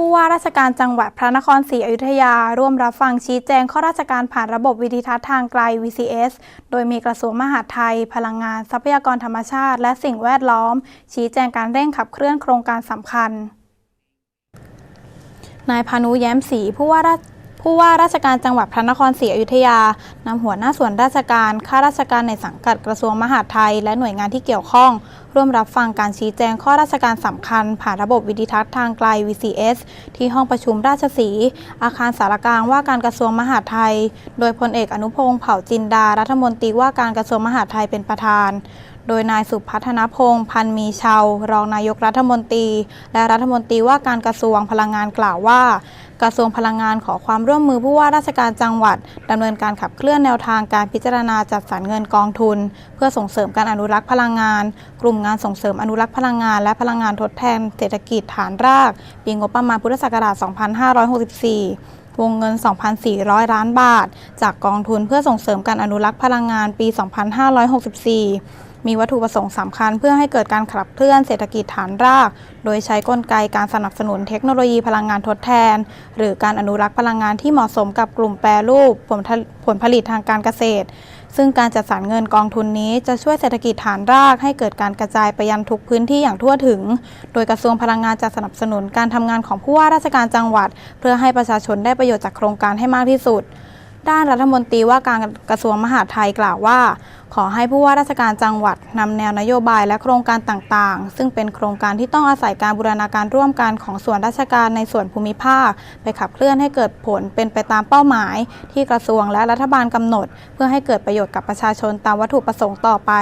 ผู้ว่าราชการจังหวัดพระนครศรีอยุธยา ร่วมรับฟังชี้แจงข้อราชการผ่านระบบวิดิทัศน์ทางไกล VCS โดยมีกระทรวงมหาดไทย พลังงาน ทรัพยากรธรรมชาติ และสิ่งแวดล้อม ชี้แจงการเร่งขับเคลื่อนโครงการสำคัญนายพานุแย้มศรีผู้ว่าราช ผู้ว่าราชการจังหวัดพระนครศรีอยุธยานำหัวหน้าส่วนราชการข้าราชการในสังกัดกระทรวงมหาดไทย และหน่วยงานที่เกี่ยวข้อง ร่วมรับฟังการชี้แจงข้อราชการสำคัญ ผ่านระบบวิดิทัศน์ทางไกล VCS ที่ห้องประชุมราชสีห์อาคารสารกลางว่าการกระทรวงมหาดไทย โดยพลเอกอนุพงศ์เผ่าจินดารัฐมนตรีว่าการกระทรวงมหาดไทยเป็นประธานโดยนายสุพัฒนพงศ์พันมีชาวรองนายกรัฐมนตรี และรัฐมนตรีว่าการกระทรวงพลังงานกล่าวว่า กระทรวงพลังงานขอความร่วมมือผู้ว่าราชการจังหวัดดำเนินการขับเคลื่อนแนวทางการพิจารณาจัดสรรเงินกองทุน เพื่อส่งเสริมการอนุรักษ์พลังงาน กลุ่มงานส่งเสริมอนุรักษ์พลังงาน และพลังงานทดแทนเศรษฐกิจฐานราก ปีงบประมาณพุทธศักราช 2564วงเงิน 2,400 ล้านบาท จากกองทุนเพื่อส่งเสริมการอนุรักษ์พลังงานปี 2564 มีวัตถุประสงค์สำคัญเพื่อให้เกิดการขับเคลื่อนเศรษฐกิจฐานราก โดยใช้กลไกการสนับสนุนเทคโนโลยีพลังงานทดแทน หรือการอนุรักษ์พลังงานที่เหมาะสมกับกลุ่มแปรรูปผลผลิตผลผลิตทางการเกษตร ซึ่งการจัดสรรเงินกองทุนนี้จะช่วยเศรษฐกิจฐานรากให้เกิดการกระจายไปยังทุกพื้นที่อย่างทั่วถึง โดยกระทรวงพลังงานจะสนับสนุนการทำงานของผู้ว่าราชการจังหวัด เพื่อให้ประชาชนได้ประโยชน์จากโครงการให้มากที่สุดด้านรัฐมนตรีว่าการกระทรวงมหาดไทยกล่าวว่าขอให้ผู้ว่าราชการจังหวัดนำแนวนโยบายและโครงการต่างๆ ซึ่งเป็นโครงการที่ต้องอาศัยการบูรณาการร่วมกันของส่วนราชการในส่วนภูมิภาค ไปขับเคลื่อนให้เกิดผลเป็นไปตามเป้าหมาย ที่กระทรวงและรัฐบาลกำหนด เพื่อให้เกิดประโยชน์กับประชาชนตามวัตถุประสงค์ต่อไป